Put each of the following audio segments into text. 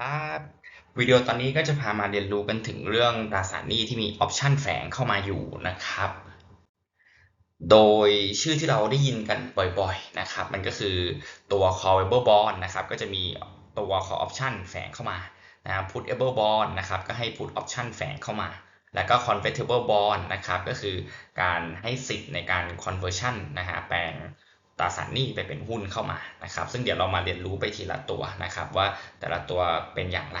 ครับวิดีโอตอนนี้ก็จะพามาเรียนรู้กันถึงเรื่องตราสารหนี้ที่มีออปชันแฝงเข้ามาอยู่นะครับ โดยชื่อที่เราได้ยินกันบ่อยๆนะครับ มันก็คือตัว callable bond นะครับก็จะมีตัว call option แฝงเข้ามานะครับ putable bond นะครับก็ให้ put option แฝงเข้ามา แล้วก็ convertible bond นะครับก็คือการให้สิทธิ์ในการ conversion นะฮะแปลง ตราสารหนี้ไปเป็นหุ้นเข้ามานะครับ ซึ่งเดี๋ยวเรามาเรียนรู้ไปทีละตัวนะครับ ว่าแต่ละตัวเป็นอย่างไร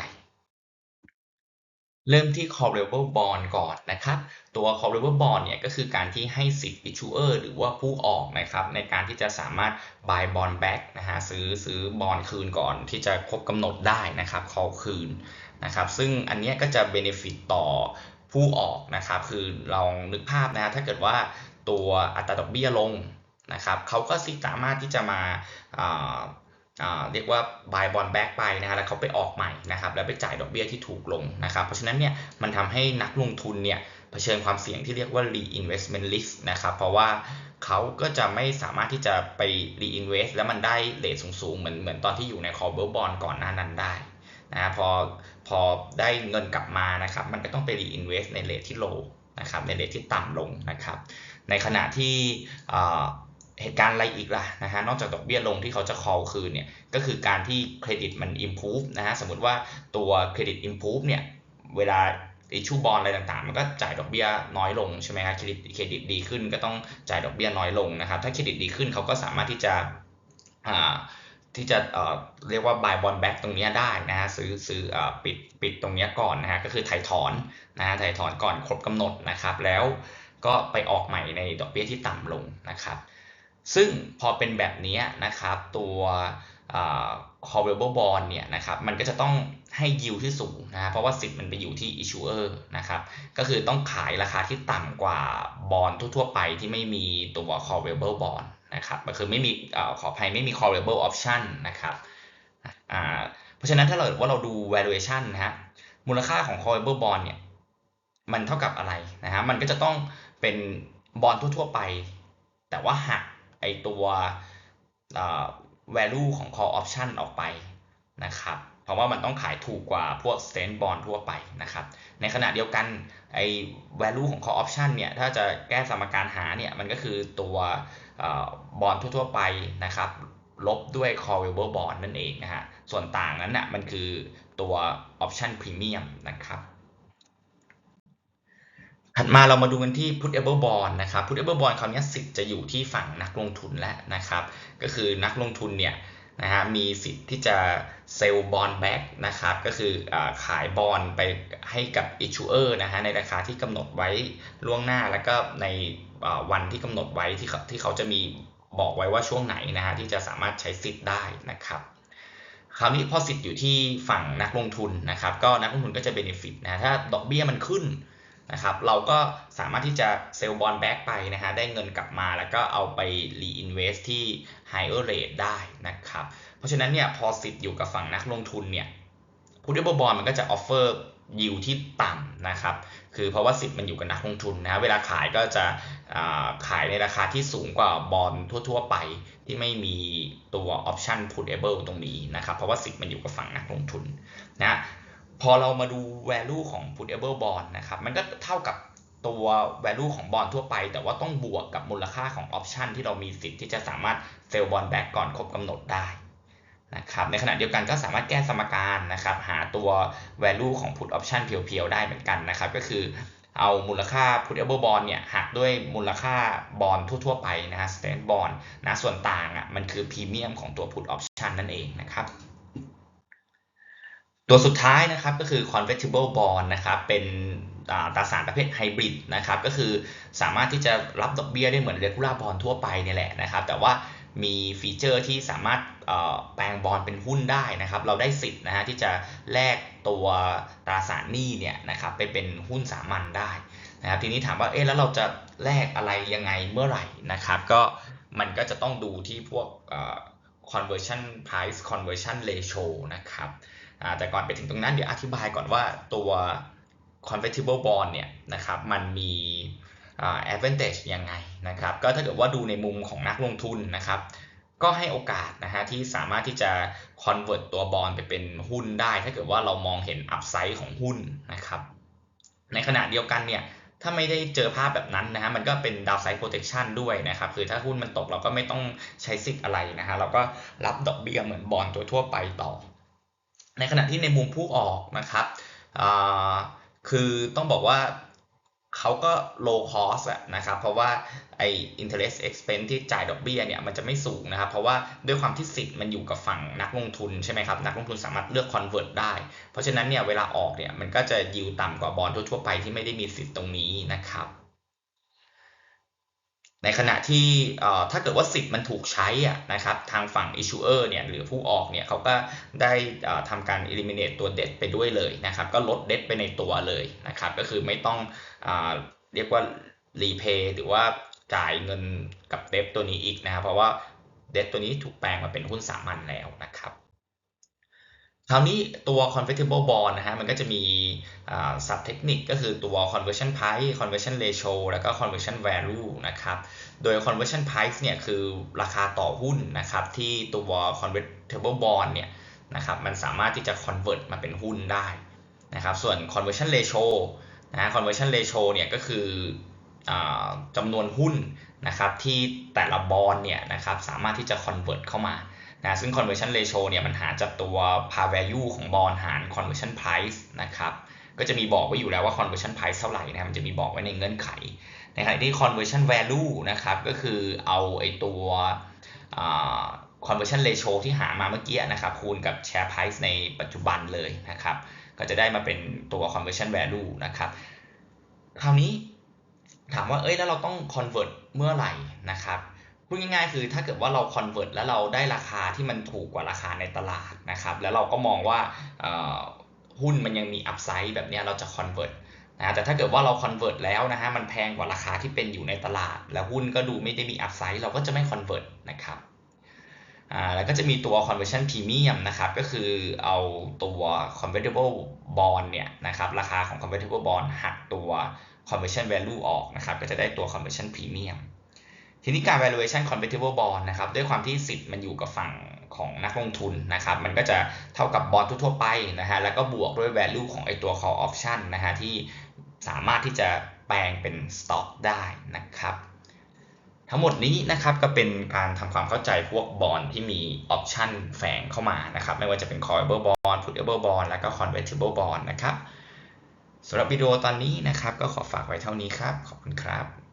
เริ่มที่ callable bond ก่อนนะครับ ตัว callable bond เนี่ยก็คือการที่ให้สิทธิ์ issuer หรือว่าผู้ออกนะครับในการที่จะสามารถ buy bond back นะฮะซื้อซื้อบอลคืนก่อนที่จะครบกำหนดได้นะครับ call คืนนะครับ ซึ่งอันเนี้ยก็จะ benefit ต่อผู้ออกนะครับ คือลองนึกภาพนะถ้าเกิดว่าตัวอัตราดอกเบี้ยลง นะครับเขาก็สามารถที่จะมาเรียกว่า buy bond back ไปนะฮะแล้วเขาไปออกใหม่นะครับแล้วไปจ่ายดอกเบี้ยที่ถูกลงนะครับเพราะฉะนั้นเนี่ยมันทำให้นักลงทุนเนี่ยเผชิญความเสี่ยงที่เรียกว่า reinvestment risk นะครับเพราะว่าเขาก็จะไม่สามารถที่จะไป reinvest แล้วมันได้เลทสูงๆ เหมือนเหมือนตอนที่อยู่ใน cover bond ก่อนหน้านั้นได้นะพอพอได้เงินกลับมานะครับมันก็ต้องไป reinvest ในเลทที่ low นะครับในเลทที่ต่ำลงนะครับในขณะที่ เหตุการณ์อะไรอีกล่ะนะฮะนอกจากดอกเบี้ยลงที่เขาจะ call คืนเนี่ยก็คือการที่เครดิตมัน improve นะฮะสมมติว่าตัวเครดิต improve เนี่ยเวลา issue bond อะไรต่างๆ มันก็จ่ายดอกเบี้ยน้อยลงใช่ไหมครับเครดิตเครดิตดีขึ้นก็ต้องจ่ายดอกเบี้ยน้อยลงนะครับ ถ้าเครดิตดีขึ้นเขาก็สามารถที่จะที่จะเเรียกว่า buy bond back ตรงนี้ได้นะฮะซื้อซื้อปิดปิดตรงนี้ก่อนนะฮะก็คือถ่ายถอนนะฮะถ่ายถอนก่อนครบกำหนดนะครับ แล้วก็ไปออกใหม่ในดอกเบี้ยที่ต่ำลงนะครับ ซึ่งพอเป็นแบบนี้นะครับตัว callable bond เนี่ยนะครับมันก็จะต้องให้ยิวที่สูงนะเพราะว่าสิทธิ์มันไปอยู่ที่ issuer นะครับก็คือต้องขายราคาที่ต่ำกว่าบอลทั่วๆไปที่ไม่มีตัว callable bond นะครับก็คือไม่มีขออภัยไม่มี callable option นะครับเพราะฉะนั้นถ้าเราว่าเราดู valuation นะฮะมูลค่าของ callable bond เนี่ยมันเท่ากับอะไรนะฮะมันก็จะต้องเป็นบอลทั่วๆไป แต่ว่าหัก ไอตัว value ของ call option ออกไปนะครับเพราะว่ามันต้องขายถูกกว่าพวก stand bond ทั่วไปนะครับ ในขณะเดียวกันไอ้ value ของ call option เนี่ย ถ้าจะแก้สมการหาเนี่ย มันก็คือตัวบอลทั่วๆไปนะครับ ลบด้วย callable bond นั่นเองนะฮะ ส่วนต่างนั้นนะ่ะมันคือตัว option premium นะครับ ถัดมาเรามาดูกันที่ putable bond นะครับ putable bond คราวนี้สิทธิ์จะอยู่ที่ฝั่งนักลงทุนแล้วนะครับ ก็คือนักลงทุนเนี่ยนะฮะมีสิทธิ์ที่จะเซลล์บอลแบ็กนะครับก็คืออขายบอลไปให้กับ issuer นะฮะในราคาที่กำหนดไว้ล่วงหน้าแล้วก็ในวันที่กำหนดไว้ที่ที่เขาจะมีบอกไว้ว่าช่วงไหนนะฮะที่จะสามารถใช้สิทธิ์ได้นะครับคราวนี้พอสิทธิ์อยู่ที่ฝั่งนักลงทุนนะครับก็นักลงทุนก็จะเบนฟิตนะถ้าดอกเบี้ยมันขึ้น นะครับเราก็สามารถที่จะเซลล์บอลแบ็กไปนะฮะได้เงินกลับมาแล้วก็เอาไปรีอินเวสที่ higher rate ได้นะครับเพราะฉะนั้นเนี่ยพอสิทธิ์อยู่กับฝั่งนักลงทุนเนี่ยพูดด้วยบอลมันก็จะออฟเฟอร์ยิวที่ต่ำนะครับ คือเพราะว่าสิทธิ์มันอยู่กับนักลงทุนนะเวลาขายก็จะขายในราคาที่สูงกว่าบอลทั่ว ๆ ไปที่ไม่มีตัว option putable ตรงนี้นะครับ เพราะว่าสิทธิ์มันอยู่กับฝั่งนักลงทุนนะ พอเรามาดู value ของ putable bond นะครับ มันก็เท่ากับตัว value ของบอลทั่วไป แต่ว่าต้องบวกกับมูลค่าของ option ที่เรามีสิทธิ์ที่จะสามารถเซลล์บอลแบ็กก่อนครบกำหนดได้นะครับในขณะเดียวกันก็สามารถแก้สมการนะครับหาตัว value ของ put option เพียวๆ ได้เหมือนกันนะครับ ก็คือเอามูลค่า putable bond เนี่ยหักด้วยมูลค่าบอลทั่วๆ ไปนะฮะ stand bond นะส่วนต่างอะมันคือพรีเมียมของตัว put option นั่นเองนะครับ ตัวสุดท้ายนะครับก็คือ convertible bond นะครับเป็นตราสารประเภทไฮบริดนะครับก็คือสามารถที่จะรับดอกเบี้ยได้เหมือน regular bond ทั่วไปนี่แหละนะครับ แต่ว่ามีฟีเจอร์ที่สามารถแปลงบอลเป็นหุ้นได้นะครับ เราได้สิทธิ์นะฮะที่จะแลกตัวตราสารหนี้เนี่ยนะครับไปเป็นหุ้นสามัญได้นะครับ ทีนี้ถามว่าเอ๊ะแล้วเราจะแลกอะไรยังไงเมื่อไหร่นะครับ ก็มันก็จะต้องดูที่พวก conversion price conversion ratio นะครับ แต่ก่อนไปถึงตรงนั้นเดี๋ยวอธิบายก่อนว่าตัว convertible bond เนี่ยนะครับมันมี advantage ยังไงนะครับก็ถ้าเกิดว่าดูในมุมของนักลงทุนนะครับก็ให้โอกาสนะฮะที่สามารถที่จะ convert ตัวบอลไปเป็นหุ้นได้ ถ้าเกิดว่าเรามองเห็น upside ของหุ้นนะครับในขณะเดียวกันเนี่ยถ้าไม่ได้เจอภาพแบบนั้นนะฮะมันก็เป็น downside protection ด้วยนะครับคือถ้าหุ้นมันตกเราก็ไม่ต้องใช้สิทธิ์อะไรนะฮะเราก็รับดอกเบี้ยเหมือนบอลตัวทั่วไปต่อ ในขณะที่ในมุมผู้ออกนะครับคือต้องบอกว่าเขาก็ low cost อะนะครับ เพราะว่าไอ้ interest expense ที่จ่ายดอกเบี้ยเนี่ยมันจะไม่สูงนะครับ เพราะว่าด้วยความที่สิทธิ์มันอยู่กับฝั่งนักลงทุนใช่ไหมครับ นักลงทุนสามารถเลือก convert ได้ เพราะฉะนั้นเนี่ยเวลาออกเนี่ยมันก็จะยิวต่ำกว่าบอลทั่วๆไปที่ไม่ได้มีสิทธิ์ตรงนี้นะครับ ในขณะที่ถ้าเกิดว่าสิทธิ์มันถูกใช้อะนะครับทางฝั่ง issuer เนี่ยหรือผู้ออกเนี่ยเขาก็ได้ทำการ eliminate ตัว debt ไปด้วยเลยนะครับก็ลด debt ไปในตัวเลยนะครับก็คือไม่ต้องอเรียกว่า repay หรือว่าจ่ายเงินกับ debt ตัวนี้อีกนะครับเพราะว่า debt ตัวนี้ถูกแปลงมาเป็นหุ้นสามัญแล้วนะครับ คราวนี้ตัว convertible bond นะฮะ มันก็จะมี sub technique ก็คือตัว conversion price conversion ratio แล้วก็ conversion value นะครับ โดย conversion price เนี่ยคือราคาต่อหุ้นนะครับที่ตัว convertible bond เนี่ยนะครับ มันสามารถที่จะ convert มาเป็นหุ้นได้นะครับ ส่วน conversion ratio นะ conversion ratio เนี่ยก็คืออ จำนวนหุ้นนะครับที่แต่ละบอลเนี่ยนะครับสามารถที่จะ convert เข้ามานะซึ่ง conversion ratio เนี่ยมันหาจากตัว par value ของบอลหาร conversion price นะครับก็จะมีบอกไว้อยู่แล้วว่า conversion price เท่าไหร่นะมันจะมีบอกไว้ในเงื่อนไขในขณะที่ conversion value นะครับก็คือเอาไอตัว conversion ratio ที่หามาเมื่อกี้นะครับคูณกับ share price ในปัจจุบันเลยนะครับก็จะได้มาเป็นตัว conversion value นะครับคราวนี้ ถามว่าเอ้ยแล้วเราต้อง convert เมื่อไหร่นะครับพูดง่ายๆ คือถ้าเกิดว่าเรา convert แล้วเราได้ราคาที่มันถูกกว่าราคาในตลาดนะครับแล้วเราก็มองว่าหุ้นมันยังมี upside แบบนี้เราจะ convert นะแต่ถ้าเกิดว่าเรา convert แล้วนะฮะมันแพงกว่าราคาที่เป็นอยู่ในตลาด แล้วหุ้นก็ดูไม่ได้มี upside เราก็จะไม่ convert นะครับแล้วก็จะมีตัว conversion premium นะครับ ก็คือเอาตัว convertible bond เนี่ยนะครับ ราคาของ convertible bond หักตัว conversion value ออกนะครับก็จะได้ตัว conversion premium ทีนี้การ valuation convertible bond นะครับด้วยความที่สิทธิ์มันอยู่กับฝั่งของนักลงทุนนะครับมันก็จะเท่ากับบอลทั่วไปนะฮะแล้วก็บวกด้วย value ของไอตัว call option นะฮะที่สามารถที่จะแปลงเป็น stock ได้นะครับทั้งหมดนี้นะครับก็เป็นการทำความเข้าใจพวกบอลที่มีออปชันแฝงเข้ามานะครับไม่ว่าจะเป็น callable bond putable bond แล้วก็ convertible bond นะครับ สำหรับวิดีโอตอนนี้นะครับ ก็ขอฝากไว้เท่านี้ครับ ขอบคุณครับ